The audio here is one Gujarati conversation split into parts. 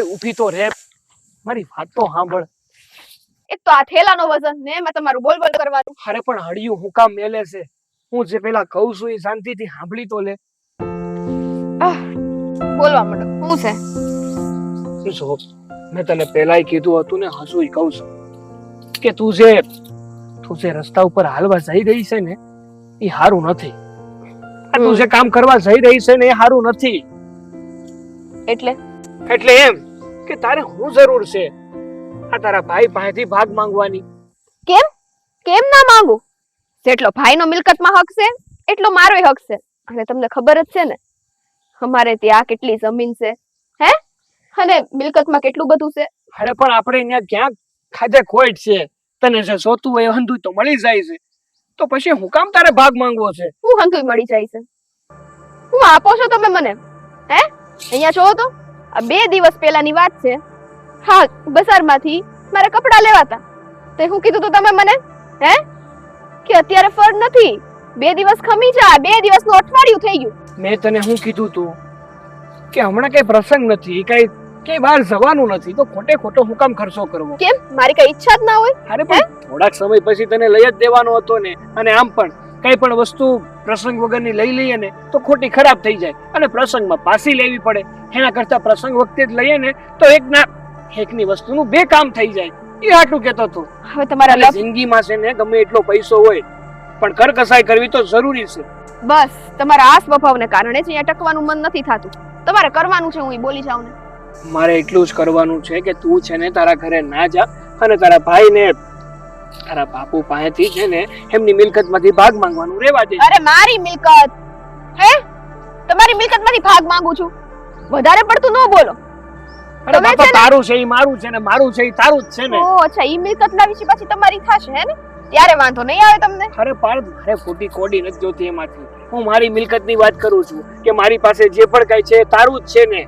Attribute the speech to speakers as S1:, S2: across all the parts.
S1: ઓય ઊભી તો રે મારી વાત તો સાંભળ.
S2: એક તો આ થેલાનો વજન ને એમાં તમારું બોલ બોલ કરવાનું
S1: અરે પણ હળિયું હું કામ મેલે છે. હું જે પેલા કહું છું એ શાંતિથી સાંભળી તો લે.
S2: બોલવા માંડો. શું છે?
S1: જો મેં તને પહેલાય કીધું હતું ને હજુ કહું છું. કે તું જે તું જે રસ્તા ઉપર હાલવા જઈ રહી છે ને એ સારું નથી. તું જે કામ કરવા જઈ રહી છે ને એ સારું નથી.
S2: એટલે?
S1: એટલે એમ. કે તારે હું જરૂર છે? આ તારા ભાઈ પાસેથી ભાગ માંગવાની.
S2: કેમ? ના માંગુ? જેટલો ભાઈનો મિલકતમાં હક છે એટલો મારોય હક છે. અને તમને ખબર જ છે ને અમારે ત્યાં કેટલી જમીન છે હે? અને મિલકતમાં કેટલું બધું છે?
S1: અરે પણ આપણે અહીંયા ક્યાંક ખાધે ખોટ છે. તને જે જોતું હોય હંધુય તો મળી જાય છે. તો પછી હું કામ તારે ભાગ માંગવો છે?
S2: હું હંતુય મળી જાય છે. હું આપો છો તમે મને હે? અહીંયા જોવો તો? આ બે દિવસ પહેલાની વાત છે. હા બજારમાંથી મારે કપડાં લેવાતા. તો હું કીધું તું તમે મને હે? કે અત્યારે ફળ નથી. બે દિવસ ખમી જા બે દિવસનું અઠવાડિયું થઈ ગયું.
S1: મેં તને શું કીધું તું કે હમણાં કઈ પ્રસંગ નથી કઈ કે બહાર જવાનું નથી તો ખોટે ખોટો હું કામ ખર્ચો કરવો?
S2: કેમ? મારી કઈ ઈચ્છા જ ના હોય?
S1: અરે પણ થોડાક સમય પછી તને લઈ જ દેવાનો હતો ને અને આમ પણ કઈ પણ વસ્તુ પ્રસંગ વગરની લઈ લઈએ ને તો ખોટી ખરાબ થઈ જાય અને પ્રસંગમાં પાછી લેવી પડે. એના કરતા પ્રસંગ વખતે જ લઈએ ને તો એક ના એકની વસ્તુનું બે કામ થઈ જાય. એ આટલું કહેતો હતો.
S2: હવે તમારા
S1: જિંદગીમાં છે ને ગમે એટલો પૈસો હોય પણ કરકસાઈ કરવી તો જરૂરી છે.
S2: બસ તમારા આ સ્વભાવને કારણે જ અહીંયા ટકવાનું મન નથી થતું. તમારે કરવાનું છે હું એ બોલી જાઉં ને.
S1: મારે એટલું જ કરવાનું છે કે તું છે ને તારા ઘરે ના જા અને તારા ભાઈને તારા બાપુ પાસેથી છે ને એમની મિલકતમાંથી ભાગ માંગવાનું રેવા દે.
S2: અરે મારી મિલકત? હે? તમારી મિલકતમાંથી ભાગ માંગુ છું. વધારે પડતું ન બોલો.
S1: અરે બાપા તારું છે ઈ મારું છે ને મારું છે ઈ તારું જ છે ને.
S2: ઓ અચ્છા ઈ મિલકત ના વિશે પછી તમારી થાશે હે ને? ત્યારે વાંધો નહીં આવે તમને.
S1: અરે પાડ મારે ખોટી કોડી નથી જોતી એમાંથી. હું મારી મિલકતની વાત કરું છું કે મારી પાસે જે પણ કઈ છે તારું જ છે ને.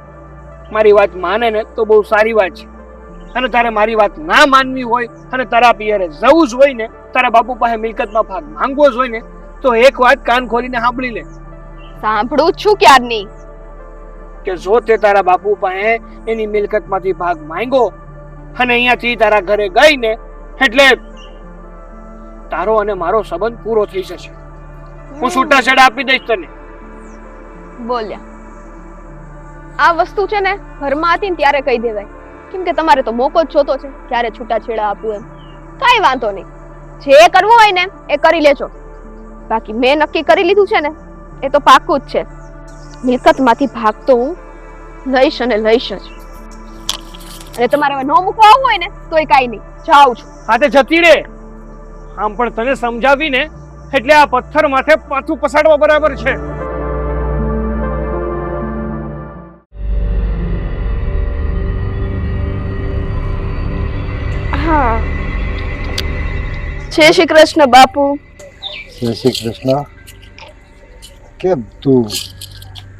S1: મારી વાત માને ને તો બહુ સારી વાત છે. અને તારે મારી વાત ના માનવી હોય અને તારા પિયરે જવું જ હોય ને તારા બાપુ પાસે મિલકતમાં ભાગ માંગવો જ હોય ને તો એક વાત કાન ખોલીને સાંભળી લે.
S2: સાંભળું છું ક્યારની?
S1: કે જો તે તારા બાપુ પાસે એની મિલકતમાંથી ભાગ માંગ્યો અને અહીંયાથી તારા ઘરે ગઈ ને એટલે તારો અને મારો સંબંધ પૂરો થઈ જશે. હું છૂટાછેડા આપી દઈશ તને.
S2: બોલ્યા. આ વસ્તુ છે ને ઘરમાં હતી ને ત્યારે કહી દેવાય. કેમ કે તમારે તો મોકો જ જોતો છે, ક્યારે છૂટાછેડા આપવું એમ. કાંઈ વાંધો નહીં. જે કરવું હોય ને, એ કરી લેજો. બાકી મેં નક્કી કરી લીધું છે ને, એ તો પાકું જ છે. મિલકતમાંથી ભાગ તો હું, લઈશ અને લઈશ જ. અને તમારે હવે ન મૂકવા આવવું હોય ને, તોય કાંઈ નહીં. જાઉં છું.
S1: સાથે જતી રે. આમ પણ તને સમજાવીને, એટલે આ પથ્થર માથે પાછું પસાડવા બરાબર છે.
S2: હા. જય શ્રી કૃષ્ણ બાપુ.
S3: જય શ્રી કૃષ્ણ. કેમ તું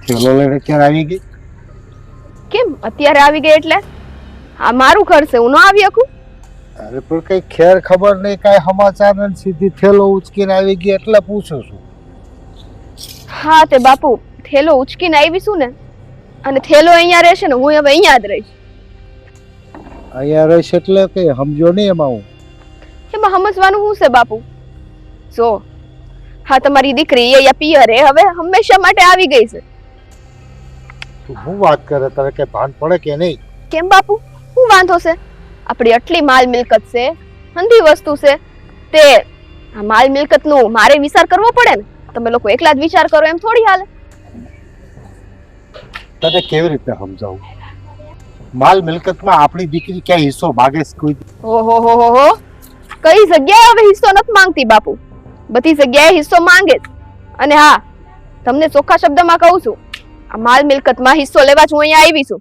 S3: થેલો લઈને ક્યારે આવી ગઈ?
S2: કેમ? અત્યારે આવી ગઈ એટલે? આ મારું ઘર છે હું ન આવી શકું?
S3: અરે પણ કઈ ખેર ખબર નહીં કાંઈ સમાચાર ને સીધી થેલો ઉચકીને આવી ગઈ એટલે પૂછું છું.
S2: હા તે બાપુ થેલો ઉચકીને આવીશું ને અને થેલો અહીંયા રહેશે ને હું હવે અહીંયા જ રહીશ.
S3: અહીંયા રહીશ એટલે કે સમજો નહીં એમાં હું.
S2: એમાં સમજવાનું શું છે બાપુ? જો હા તમારી દીકરી અહીંયા પિયરે હવે હંમેશા માટે આવી ગઈ છે.
S3: તું હું વાત કરે તારે કે ભાન પડે કે નહીં?
S2: કેમ બાપુ? શું વાંધો છે? આપણી આટલી માલ મિલકત છે હંધી વસ્તુ છે. તે આ માલ મિલકતનું મારે વિચાર કરવો પડે ને? તમે લોકો એકલા જ વિચાર કરો એમ થોડી હાલે.
S3: તને કેવી રીતે સમજાવું? માલ મિલકતમાં આપણી દીકરી ક્યાં હિસ્સો માગે છે? કોઈ
S2: ઓહો હો હો હો. કઈ જગ્યાએ હવે હિસ્સો નથી માંગતી બાપુ? બધી જગ્યાએ હિસ્સો માંગે અને હા તમને ચોખ્ખા શબ્દમાં કહું છું આ માલ મિલકતમાં હિસ્સો લેવા જ હું અહીંયા આવી છું.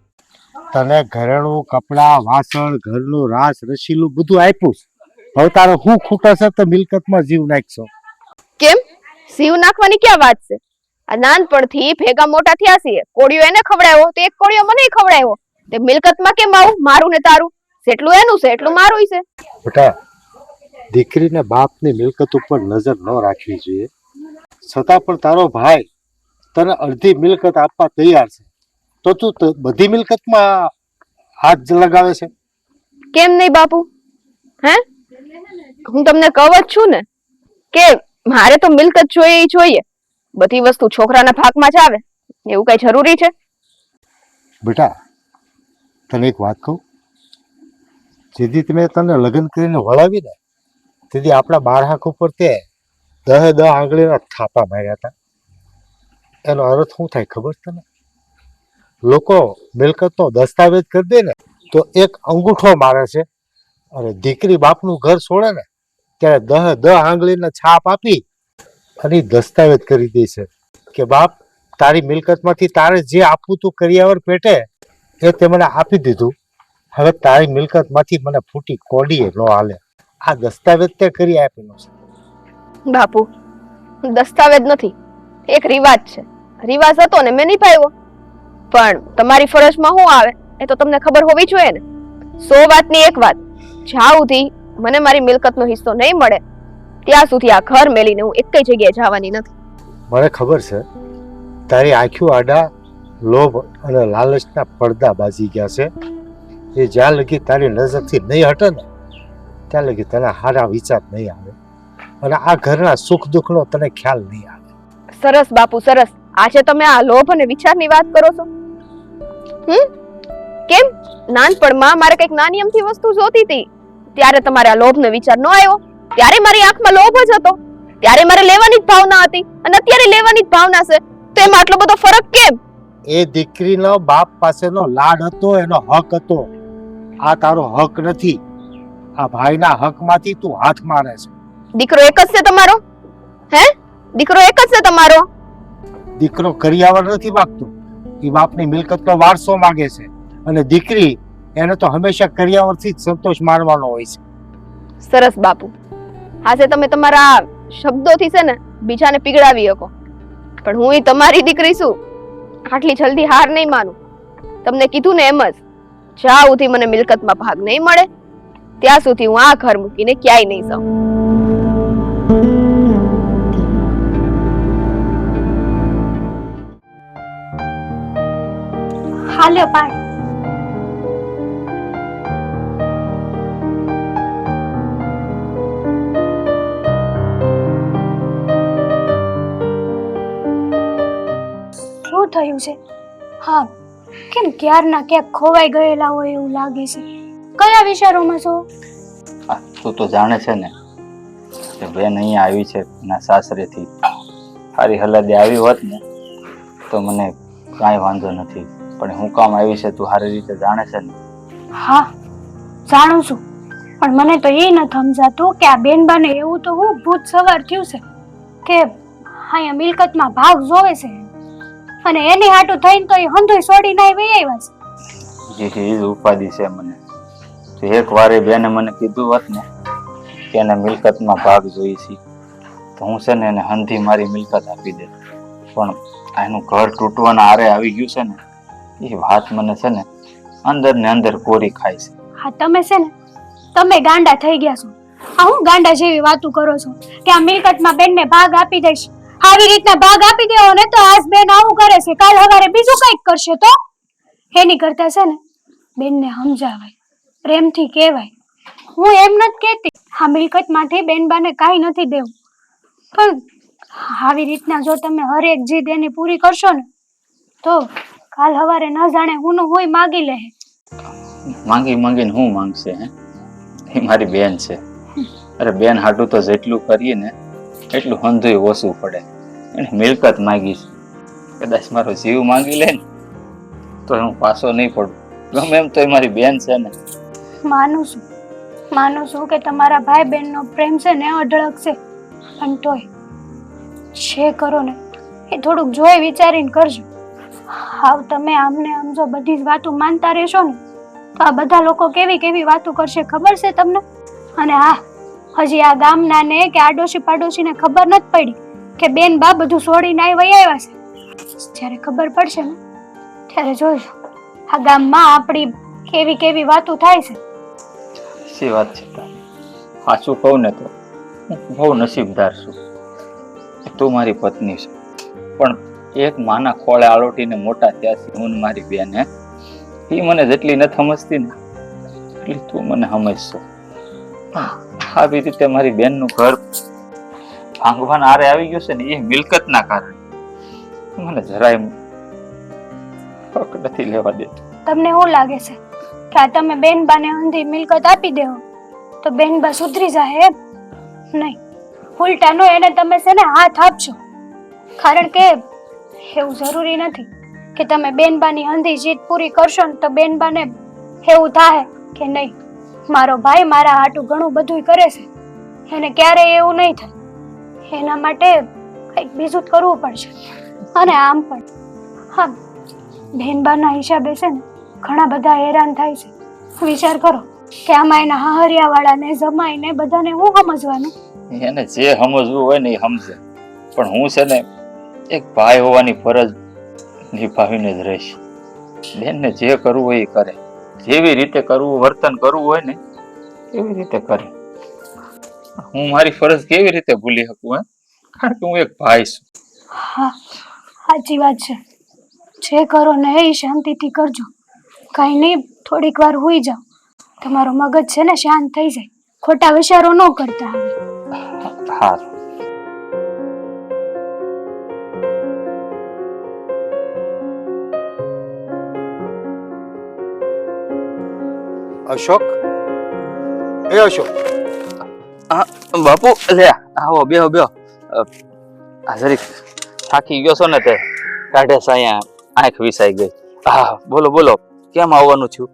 S3: તને ઘરેણું કપડાં વાસણ ઘરનું રાસ રસીલું બધું આપ્યું છે. હવે તારે હું ખૂટે છે તો મિલકતમાં જીવ નાખશો?
S2: કેમ? જીવ નાખવાની ક્યાં વાત છે? આ નાનપણથી ભેગા મોટા થયા છીએ. કોળિયો એને ખવડાવ્યો તો એક કોળિયો મને ખવડાવ્યો. તે મિલકતમાં કેમ આવું? મારું ને તારું? જેટલું એનું છે એટલું મારું છે.
S3: બેટા દીકરીને બાપની મિલકત ઉપર નજર ન રાખવી જોઈએ. છતાં પણ તારો ભાઈ તને અડધી મિલકત આપવા તૈયાર છે. તો તું બધી મિલકતમાં હાથ લગાવે છે?
S2: કેમ નહીં બાપુ? હે? હું તમને કહું જ છું ને કે મારે તો મિલકત જોઈએ જોઈએ. બધી વસ્તુ છોકરાના ભાગમાં જ આવે. એવું કઈ જરૂરી છે?
S3: બેટા તને એક વાત કહું? જેથી તમે તને લગ્ન કરીને વળાવી ને તેથી આપણા બાર હાંખ ઉપર તે દહે દહ આંગળીના થાપા માર્યા હતા. એનો અર્થ શું થાય ખબર તને? લોકો મિલકતનો દસ્તાવેજ કરી દે ને, તો એક અંગૂઠો મારે છે. અને દીકરી બાપનું ઘર છોડે ને, ત્યારે દહ દહ આંગળીના છાપ આપી અને દસ્તાવેજ કરી દે છે કે બાપ, તારી મિલકતમાંથી તારે જે આપવું તું કરિયાવર પેટે એ તે મને આપી દીધું. હવે તારી મિલકતમાંથી મને ફૂટી કોડીએ નો હાલે. આ દસ્તાવેજ તે કરી આપેલો છે.
S2: બાપુ દસ્તાવેજ નથી. એક રિવાજ છે. રિવાજ હતો ને મેં નિભાવ્યો પણ તમારી ફરજમાં શું આવે એ તો તમને ખબર હોવી જોઈએ ને. સો વાતની એક વાત. જ્યાં સુધી મને મારી મિલકતનો હિસ્સો નહીં મળે ત્યાં સુધી આ ઘર મેલીને હું એક જગ્યાએ જવાની નથી.
S3: મને ખબર છે તારી આંખ્યું આડા લોભ અને લાલચના પડદા બાજી ગયા છે. એ જ્યાં લગી તારી નજરથી નહીં હટે ને, ત્યાં લગી તને સારા વિચાર નહીં આવે. અને આ ઘરના સુખ દુઃખનો તને ખ્યાલ નહીં આવે.
S2: સરસ બાપુ, સરસ. આજે તમે આ લોભ અને વિચારની વાત કરો છો? હમ? કેમ? નાનપણમાં મારે કંઈક નાની અમથી વસ્તુ જોતી હતી. ત્યારે તમારે આ લોભનો વિચાર ન આવ્યો. ત્યારે મારી આંખમાં લોભ જ હતો. ત્યારે મારે લેવાની જ ભાવના હતી. અને અત્યારે લેવાની જ ભાવના છે. તો એમાં આટલો બધો ફરક કેમ?
S3: એ દીકરીનો બાપ પાસેનો લાડ હતો એનો હક હતો. આ તારો હક નથી. આ ભાઈના હકમાંથી તું હાથ મારે છે.
S2: દીકરો એક જ છે તમારો? હે? દીકરો એક જ છે તમારો?
S3: દીકરો કરિયાવર નથી માગતો. એ બાપની મિલકતનો વારસો માંગે છે. અને દીકરી એને તો હંમેશા કરિયાવરથી જ સંતોષ માનવાનો હોય છે.
S2: સરસ બાપુ. આજે તમે તમારા શબ્દોથી છે ને બીજાને પીગળાવી શકો. પણ હું એ તમારી દીકરી છું. આટલી જલ્દી હાર નહીં માનું. તમને કીધું ને એમ જ, જ્યાં સુધી મને મિલકતમાં ભાગ નહીં મળે, ત્યાં સુધી હું આ ઘર મૂકીને ક્યાંય નહીં જાઉં.
S4: હાલ્યો પાણી શું થયું છે? હા કેમ ક્યારના ક્યાંક ખોવાઈ ગયેલા હોય એવું લાગે છે? કયા વિચારોમાં છો?
S5: હા તું તો જાણે છે ને કે બેન અહીંયા આવી છે એના સાસરેથી. સારી હલાદે આવી હોત ને તો મને કાંઈ વાંધો નથી. પણ હું કામ આવી છે તું સારી રીતે જાણે છે ને?
S4: હા જાણું છું. પણ મને તો એ નથી સમજાતું કે આ બેનબાને એવું તો હું ભૂત સવાર થયું છે કે અહીંયા મિલકતમાં ભાગ જોવે છે. અને એની હાટું થઈને તો એ હંધોય છોડીને વઈ આવ્યા છે.
S5: જે એ ઉપાધિ છે મને. તો એક વારે બેને મને કીધું હોત ને કે એને મિલકતમાં ભાગ જોઈ છે. તો હું છે ને એને હંધી મારી મિલકત આપી દે. પણ એનું ઘર તૂટવાના આરે આવી ગયું છે ને એ વાત મને છે ને અંદર ને અંદર કોરી ખાય છે.
S4: હા તમે છે ને તમે ગાંડા થઈ ગયા છો. આ હું ગાંડા જેવી વાતો કરો છો કે આ મિલકતમાં બેનને ભાગ આપી દઈશ? આવી રીતના ભાગ આપી દેવો ને તો આજ બેન આવું કરે છે. કાલ હવારે બીજું કંઈક કરશે તો? એની કરતા છે ને બેનને સમજાવાય, પ્રેમથી કહેવાય. હું એમ નથી કહેતી આ મિલકતમાંથી બેનબાને કાંઈ નથી દેવું. પણ આવી રીતના જો તમે હરેક જીદ એની પૂરી કરશો ને, તો કાલ હવારે ન જાણે હું હોય માગી લે
S5: માંગી માંગીને હું માંગશે, હે? એ મારી બેન છે. અરે, બેન હાટું તો જેટલું કરીએ ને એટલું હંધુય ઓછું પડે. એને મિલકત માંગીશ કદાચ મારો જીવ માંગી લે ને, તો હું પાછો નહીં પડું ગમે એમ તો એ મારી બેન છે ને.
S4: માનું છું. માનું છું કે તમારા ભાઈ બહેનનો પ્રેમ છે ને અઢળક છે. પણ તોય છે કરો ને, એ થોડુંક જોઈ વિચારીને કરજો. હાવ તમે આમને આમ જો બધી જ વાતો માનતા રહેશો ને, તો આ બધા લોકો કેવી કેવી વાતો કરશે ખબર છે તમને? અને હા હજી આ ગામના ને કે આડોશી પાડોશીને ખબર નથી પડી કે બેન બા બધું છોડીને આવી આવ્યા છે. જ્યારે ખબર પડશે ને, ત્યારે જોઈશું આ ગામમાં આપણી કેવી કેવી વાતો થાય છે.
S5: સી વાત છે સાચું કહું ને તો? બહુ નસીબદાર છું. તું મારી પત્ની છે. પણ એક માના ખોળે આલોટીને મોટા ત્યાંથી હું મારી બેન એ મને જેટલી નથી સમજતી ને, એટલી તું મને સમજશો. આવી રીતે મારી બેનનું ઘર ભાંગવાના આરે આવી ગયું છે ને, એ મિલકતના કારણે. મને જરાય નથી લેવા દેતું.
S4: તમને શું લાગે છે કે આ તમે બેન બાને અંધી મિલકત આપી દેવો તો બેન બા સુધરી જાય એમ? નહીં. ઉલટાનો એને તમે છે ને હાથ આપજો. કારણ કે એવું જરૂરી નથી કે તમે બેનબાની અંધી જીત પૂરી કરશો ને તો બેનબાને એવું થાય કે નહીં. મારો ભાઈ મારા હાટું ઘણું બધું કરે છે. એને ક્યારેય એવું નહીં થાય. એના માટે કંઈક બીજું જ કરવું પડશે. અને આમ પણ. હા બહેનબાના હિસાબે છે ને, ઘણા બધા હેરાન થાય છે. વિચાર કરો કે આમાં એના હાહરિયાવાળાને, જમાઈને બધાને હું સમજવાનું?
S5: એને જે સમજવું હોય ને એ સમજે. પણ હું છે ને, એક ભાઈ હોવાની ફરજ નિભાવીને જ રહીશ. બેનને જે કરવું હોય એ કરે. જેવી રીતે કરવું વર્તન કરવું હોય ને એવી રીતે કરે. હું મારી ફરજ કેવી રીતે ભૂલી શકું હે? કારણ કે હું એક ભાઈ છું.
S4: હા સાચી વાત છે. જે કરો ને એ શાંતિથી કરજો. કાંઈ નહીં થોડીક વાર હોઈ જાઓ. તમારો મગજ છે ને શાંત થઈ જાય. ખોટા વિચારો ન કરતા
S5: હા
S3: અશોક? એ અશોક.
S5: બાપુ લે આવો બેહો બેહો. હાજરી થાકી ગયો છો ને તે? કાઢે છે અહીંયા આંખ વિસાઈ ગઈ. હા બોલો બોલો કેમ આવવાનું છું?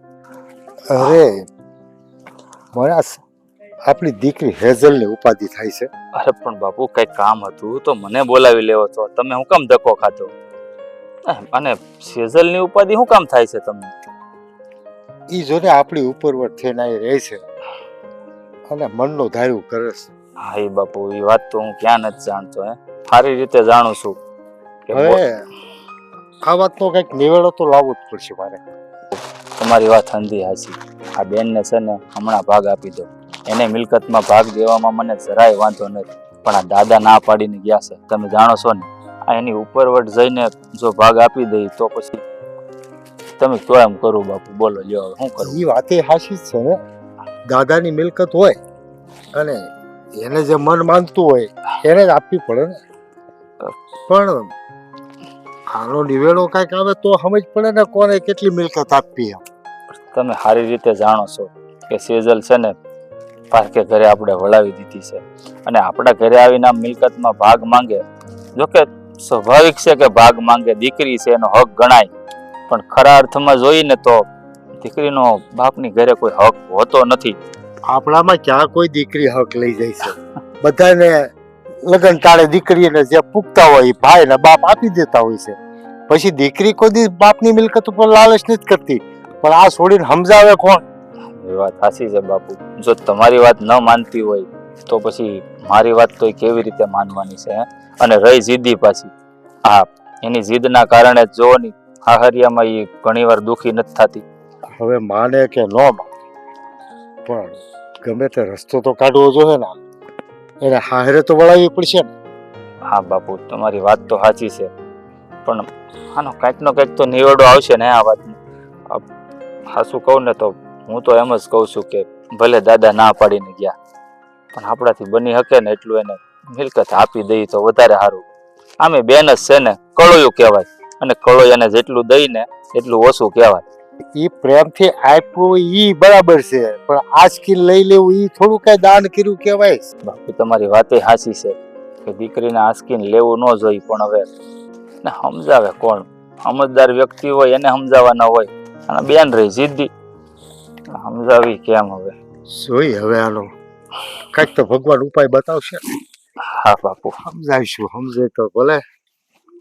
S3: અરે મને આપણી દીકરી હેઝલની ઉપાધિ થાય છે.
S5: અરે પણ બાપુ કઈ કામ હતું તો મને બોલાવી લેવો છો. તમે હું કામ ધક્કો ખાધો? એહ, અને સેઝલની ઉપાધિ શું કામ થાય છે તમને?
S3: ઈ જોને આપણી ઉપરવટ થઈને અહીં રહે છે અને મનનું ધાર્યું કરે છે.
S5: હા એ બાપુ એ વાત તો હું ક્યાં નથી જાણતો હે? સારી રીતે જાણું છું
S3: હવે આ વાતનો કંઈક નિવેડો તો લાવવો જ પડશે મારે.
S5: તમારી વાત હંધી હાસી આ બેનને છે ને હમણાં ભાગ આપી દો. એને મિલકતમાં ભાગ દેવામાં મને જરાય વાંધો નથી. પણ આ દાદા ના પાડીને ગયા છે. તમે જાણો છો ને આ એની ઉપરવટ જઈને જો ભાગ આપી દઈ તો પછી તમે તો એમ કરું બાપુ? બોલો જો હવે શું કરું?
S3: એ વાતે હાશી છે ને. દાદાની મિલકત હોય અને એને જે મન માનતું હોય એને જ આપવી પડે ને. પણ આનો નિવેડો કાંઈક આવે તો સમજ પડે ને કોને કેટલી મિલકત આપવી એમ.
S5: તમે સારી રીતે જાણો છો કે સેજલ છે ને પાર્કે ઘરે આપણે વળાવી દીધી છે. અને આપણા ઘરે આવીને આમ મિલકતમાં ભાગ માંગે જોકે સ્વાભાવિક છે કે ભાગ માંગે દીકરી છે એનો હક ગણાય. પણ ખરા અર્થમાં જોઈને તો દીકરીનો બાપની ઘરે કોઈ હક હોતો નથી.
S3: આપણામાં ક્યાં કોઈ દીકરી હક લઈ જાય છે? બધાને લગ્ન ટાળે દીકરીને જે પૂગતા હોય એ ભાઈ ને બાપ આપી દેતા હોય છે. પછી દીકરી કોઈ બાપની મિલકત ઉપર લાલચ નથી કરતી. પણ આ છોડીને સમજાવે કોણ?
S5: એ વાત સાચી છે બાપુ. જો તમારી વાત ન માનતી હોય તો પછી મારી વાત તો કેવી રીતે માનવાની છે? અને રહી જીદી પાછી. હા એની જીદના કારણે જોવાની જો હાહરિયામાં એ ઘણીવાર દુખી નથી થતી.
S3: હવે માને કે ન માને પણ ગમે તે રસ્તો તો કાઢવો જોઈએ ને એને હારે તો વળાવવી પડશે ને.
S5: હા બાપુ તમારી વાત તો સાચી છે. પણ આનો કાંઈક નો કાંઈક તો નિવેડો આવશે ને આ વાતનો. હાસું કહું ને તો હું તો એમ જ કહું છું કે ભલે દાદા ના પાડીને ગયા પણ આપણાથી બની શકે ને એટલું એને મિલકત આપી દઈ તો વધારે સારું. આમે બેન જ છે ને કળોયું કહેવાય. અને કળોયાને જેટલું દઈને એટલું ઓછું કહેવાય.
S3: એ પ્રેમથી આપ્યું એ બરાબર છે પણ આજકી લઈ લેવું એ થોડું કઈ દાન કર્યું કહેવાય.
S5: બાપુ તમારી વાતે સાચી છે કે દીકરીને આંસકીને લેવું ન જોઈ પણ હવે ને સમજાવે કોણ? સમજદાર વ્યક્તિ હોય એને સમજાવવાના હોય અને બેન રહી જીદ્દી. સમજાવી કેમ હવે?
S3: જોઈ હવે આનો. કંઈક તો ભગવાન ઉપાય બતાવશે.
S5: હા બાપુ.
S3: સમજાવીશું સમજે તો ભલે.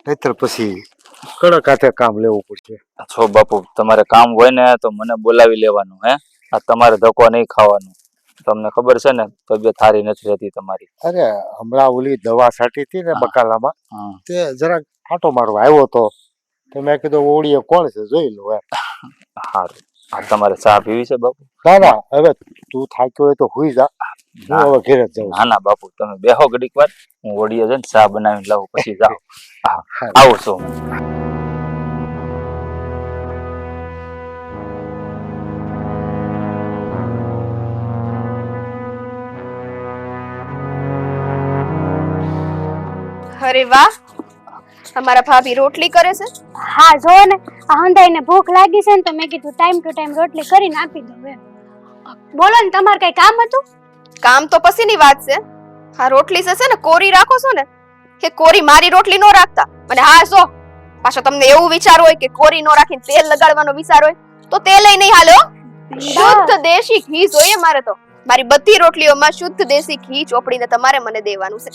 S3: નહીતર પછી કડક હાથે કામ લેવું પડશે.
S5: છો બાપુ તમારે કામ હોય ને તો મને બોલાવી લેવાનું હે? આ તમારે ધક્કો નહીં ખાવાનું. તમને ખબર છે ને તબિયત સારી નથી રહેતી તમારી.
S3: અરે હમણાં ઓલી દવા સાટી હતી ને. બકાલામાં તે જરાક આટો મારવા આવ્યો તો તો મેં કીધું ઓળીએ કોણ છે? જોઈ લો એમ.
S5: સારું આ તમારે ચા પીવી છે બાપુ?
S3: ના ના હવે તું થાક્યો હોય તો હુઈ જા.
S2: અરે વાહ! તમારા ભાભી રોટલી કરે છે?
S4: હા જો ને. હંધાઈને ભૂખ લાગી છે ને તો મેં કીધું ટાઈમ ટુ ટાઈમ રોટલી કરીને આપી દઉં બોલો ને તમારે કઈ કામ હતું?
S2: કામ તો પછીની વાત છે. આ રોટલી છે ને કોરી રાખો છો ને કે કોરી મારી રોટલી નો રાખતા? અને હા જો પાછો તમને એવું વિચાર હોય કે કોરી નો રાખીને તેલ લગાડવાનો વિચાર હોય તો તેલ નહીં હાલો શુદ્ધ દેશી ઘી જોઈએ મારે તો. મારી બધી રોટલીઓમાં શુદ્ધ દેશી ઘી ચોપડીને તમારે મને દેવાનું છે.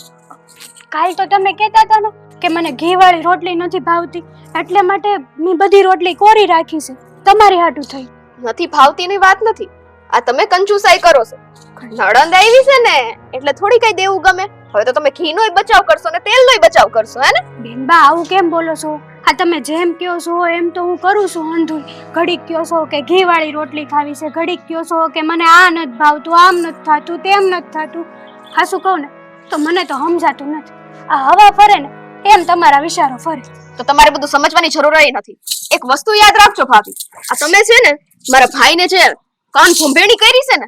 S4: કાલ તો તમે કહેતા હતા ને કે મને ઘી વાળી રોટલી નથી ભાવતી એટલે માટે મેં બધી રોટલી કોરી રાખી છે. તમારી હાટું થઈ.
S2: નથી ભાવતીની વાત નથી. આ તમે કંજુસાઈ કરો છો. નળંદ આવી છે ને એટલે થોડી કઈ દેવું ગમે. હવે તો તમે ઘીનોય બચાવ કરશો ને તેલનોય બચાવ કરશો હે ને?
S4: બેનબા આવું કેમ બોલો છો? આ તમે જેમ કયો છો એમ તો હું કરું છું અંધું ઘડીક કયો છો કે ઘી વાળી રોટલી ખાવી છે ઘડીક કયો છો કે મને આ નથી ભાવતું આમ નથી થાતું તેમ નથી થાતું. ખાસું કહું ને? તો મને તો સમજાતું નથી. આ હવા ફરે ને એમ તમારા વિચારો ફરે.
S2: તો તમારે બધું સમજવાની જરૂર નથી. એક વસ્તુ યાદ રાખજો ભાભી. આ તમે છે ને મારા ભાઈને જે કાન ભૂંભેણી કરી છે ને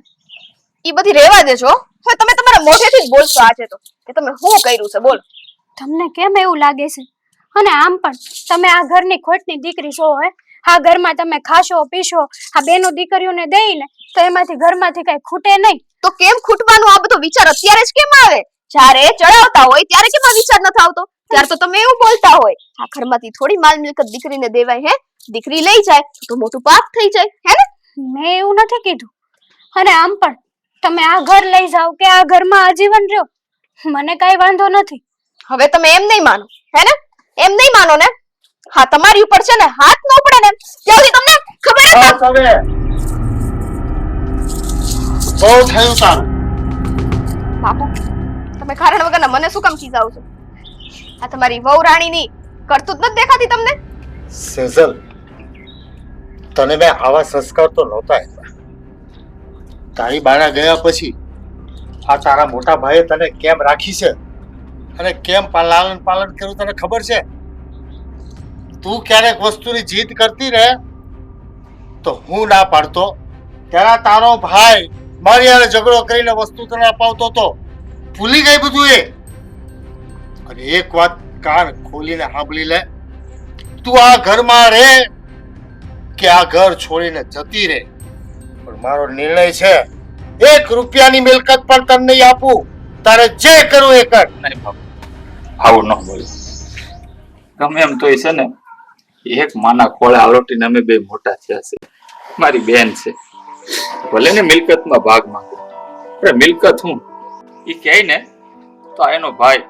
S2: એ બધી રહેવા દેજો હવે તમે તમારા મોઢેથી જ બોલશો આજે તો. કે તમે શું કર્યું છે બોલ.
S4: તમને કેમ એવું લાગે છે? અને આમ પણ તમે આ ઘરની ખોટની દીકરી છો હે? આ ઘરમાં તમે ખાશો પીશો આ બેનો દીકરીઓને દઈને તો એમાંથી ઘરમાંથી કઈ ખૂટે નહીં.
S2: તો કેમ ખૂટવાનું? આ બધો વિચાર અત્યારે જ કેમ આવે? જ્યારે ચડાવતા હોય ત્યારે કેમ આ વિચાર નથી આવતો? ત્યારે તો તમે એવું બોલતા હોય. આ ઘરમાંથી થોડી માલ મિલકત દીકરીને દેવાય હે? દીકરી લઈ જાય તો મોટું પાપ થઈ જાય હે ને?
S4: મેં એવું નથી કીધું. અને આમ પણ તમે આ ઘર લઈ જાઓ કે આ ઘરમાં આજીવન રહ્યો? મને કઈ વાંધો નથી.
S2: હવે તમે એમ નહીં માનો હે ને? એમ નહીં માનો ને? હા તમારી ઉપર છે ને હાથ ન પડે ને ત્યાં સુધી તમને ખબર
S3: બસ હવે. બહુ થયું તારું
S2: બાપુ તમે કારણ વગરના મને શું કામ ખીજાવ છો? આ તમારી વહુ રાણીની કરતૂત નથી દેખાતી તમને?
S3: સેઝલ તને મેં આવા સંસ્કાર તો નહોતા આપ્યા. તારી બારા ગયા પછી આ તારા મોટા ભાઈએ તને કેમ રાખી છે? અને કેમ લાલન પાલન કર્યું તને ખબર છે? તું ક્યારેક વસ્તુની જીદ કરતી રહે તો હું ના પાડતો. ત્યારે તારો ભાઈ મારી હારે ઝઘડો કરીને વસ્તુ તને અપાવતો હતો ભૂલી ગઈ બધું એ. અને એક વાત કાન ખોલીને સાંભળી લે. તું આ ઘરમાં રહે કે આ ઘર છોડીને જતી રહે? પણ મારો નિર્ણય છે એક રૂપિયાની મિલકત પણ તને નહીં આપું. તારે જે કરવું એ કર.
S5: નહીં બાપુ આવું ન બોલ. ગમે એમ તોય છે ને એક માના ખોળે આલોટીને અમે બે મોટા થયા છે. મારી બેન છે. ભલે ને મિલકતમાં ભાગ માંગે અરે મિલકત હું? એ કહે ને તો એનો ભાઈ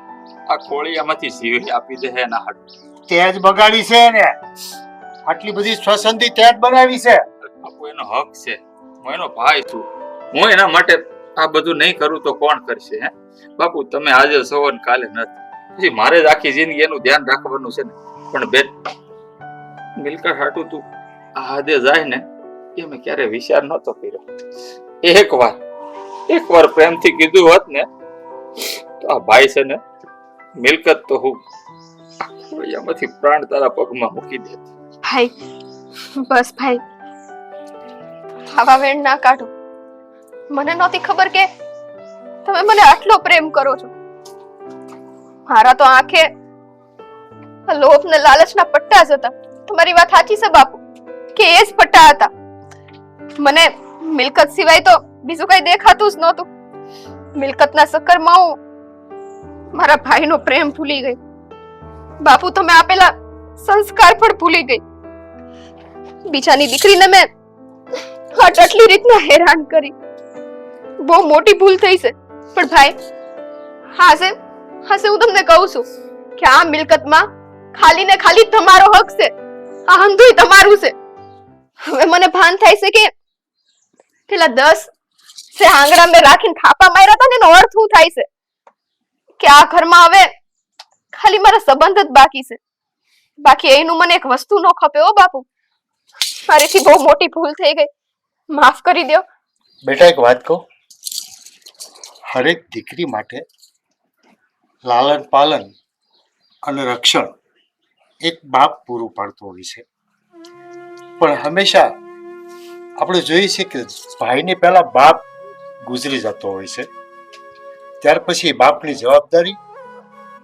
S5: આ ખોળિયામાંથી જીવી આપી દે એના હાથ
S3: તે જ બગાડી છે ને આટલી બધી સ્વસંધી તે બનાવી છે.
S5: એનો હક છે. હું એનો ભાઈ છું. હું એના માટે આ બધું નહીં કરું તો કોણ કરશે, હે? બાપુ, તમે આજે ને કાલે નથી. પછી મારે જ આખી જિંદગી એનું ધ્યાન રાખવાનું છે ને. પણ બેન, મિલકત હાટું તું આ હદે જાય ને, એ મેં ક્યારે વિચાર નહોતો કર્યો. એક વાર એક વાર પ્રેમથી કીધું હોત ને, તો આ ભાઈ છે ને, મિલકત તો હું એમાંથી પ્રાણ તારા પગમાં મૂકી દે
S2: ભાઈ. બસ ભાઈ. આવા વેણ ના કાઢો. મને નહોતી ખબર કે તમે મને આટલો પ્રેમ કરો છો. મારા તો આંખે લોભ ને લાલચના પટ્ટા જ હતા. તમારી વાત સાચી છે બાપુ, કે એ જ પટ્ટા હતા. મને મિલકત સિવાય તો બીજું કઈ દેખાતું જ નહોતું. મિલકતના ચક્કરમાં હું મારા ભાઈનો પ્રેમ ભૂલી ગઈ. બાપુ, તમે આપેલા સંસ્કાર પણ ભૂલી ગઈ. બીજાની દીકરીને મેં હટ આટલી રીતના હેરાન કરી. બહુ મોટી ભૂલ થઈ છે. પણ ભાઈ, હા છે હા સે હું તમને કહું છું કે આ મિલકતમાં ખાલી ને ખાલી તમારો હક છે. આ હંધુય તમારું છે. હવે મને ભાન થાય છે કે પેલા દસ જે આંગળા મેં રાખીને થાપા માર્યા હતા ને એનો અર્થ શું થાય છે? કે આ ઘરમાં હવે ખાલી મારા સંબંધ જ બાકી છે. બાકી એનું મને એક વસ્તુ નો ખપે ઓ બાપુ. મારીથી બહુ મોટી ભૂલ થઈ ગઈ. માફ કરી દો
S3: બેટા, એક વાત કહું. હરેક દીકરી માટે લાલન પાલન અને રક્ષણ એક બાપ પૂરું પાડતો હોય છે. પણ હંમેશા આપણે જોઈએ છે કે ભાઈને પહેલા બાપ ગુજરી જતો હોય છે. ત્યાર પછી બાપની જવાબદારી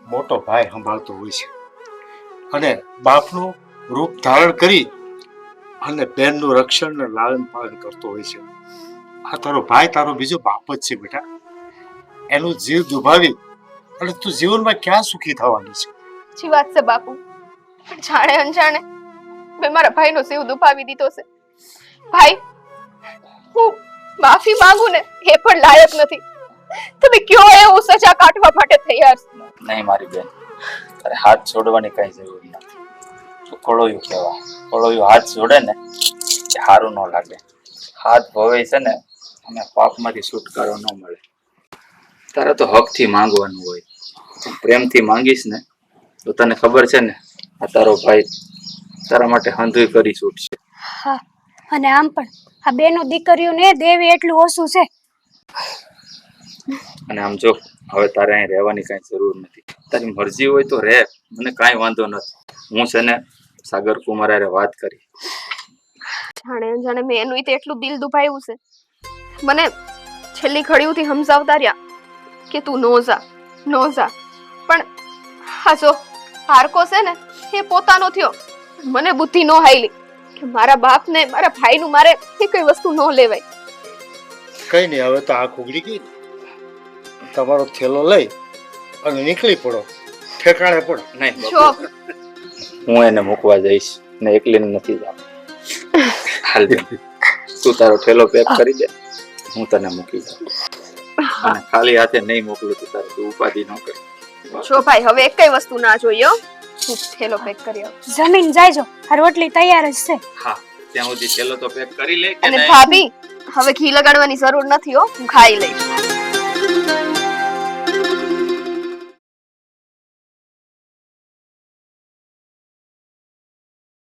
S3: મોટો ભાઈ સંભાળતો હોય છે. અને બાપનું રૂપ ધારણ કરી અને બેનનું રક્ષણ ને લાલન પાલન કરતો હોય છે. આ તારો ભાઈ તારો બીજો બાપ જ છે બેટા. એનું જીવ દુભાવી અને તું જીવનમાં ક્યાં સુખી થવાની છે?
S2: જી વાત છે બાપુ. પણ જાણે અનજાણે મેં મારા ભાઈનો જીવ દુભાવી દીધો છે. ભાઈ હું માફી માંગુ ને એ પણ લાયક નથી. તમે કયો એ હું સજા કાઢવા માટે તૈયાર છું?
S5: નહીં મારી બેન. તારે હાથ છોડવાની કઈ જરૂર નથી. કોળોયું કહેવાય. કોળોયું હાથ જોડે ને એ સારું ન લાગે. હાથ ભવે છે ને અને પાપમાંથી છુટકારો ન મળે. તારે તો હકથી માંગવાનું હોય. તું પ્રેમથી માંગીશ ને તો તને ખબર છે ને આ તારો ભાઈ તારા માટે હંધુય કરી છૂટશે.
S4: હા અને આમ પણ આ બેનો દીકરીઓને દેવી એટલું ઓછું છે.
S5: અને આમ જો હવે તારે અહીં રહેવાની કાંઈ જરૂર નથી. તારી મરજી હોય તો રહે મને કાંઈ વાંધો નથી. હું છે ને સાગર કુમાર વાત કરી.
S2: જાણે જાણે મેં એનું તે એટલું દિલ દુભાયું છે. મને છેલ્લી ઘડીઓથી સમજાવતા રહ્યા કે તું નો જા નો જા. પણ હા જો હારકો છે ને એ પોતાનો થયો. મને બુદ્ધિ નો હાઈલી કે મારા બાપને મારા ભાઈનું મારે એ કઈ વસ્તુ ન લેવાય.
S3: કઈ નહીં હવે તો આંખ ઉગડી ગઈ. તમારો થેલો લઈ અને નીકળી પડો. ઠેકાણે પડો.
S5: નહીં
S2: જો
S5: હું એને મૂકવા જઈશ ને એકલીને નથી જાવ હાલ બેન. તું તારો થેલો પેક કરી દે હું તને મૂકી જાઉં અને ખાલી હાથે નહીં મોકલું તું તારે તું ઉપાધિ ન કર.
S2: જો ભાઈ હવે એક કઈ વસ્તુ ના જોઈએ તું હું થેલો પેક કરી આવું.
S4: જમીન જાયજો. આ રોટલી તૈયાર જ છે.
S5: હા ત્યાં સુધી થેલો તો પેક કરી લે કે
S2: અને ભાભી હવે ઘી લગાડવાની જરૂર નથી હો. હું ખાઈ લઈશ.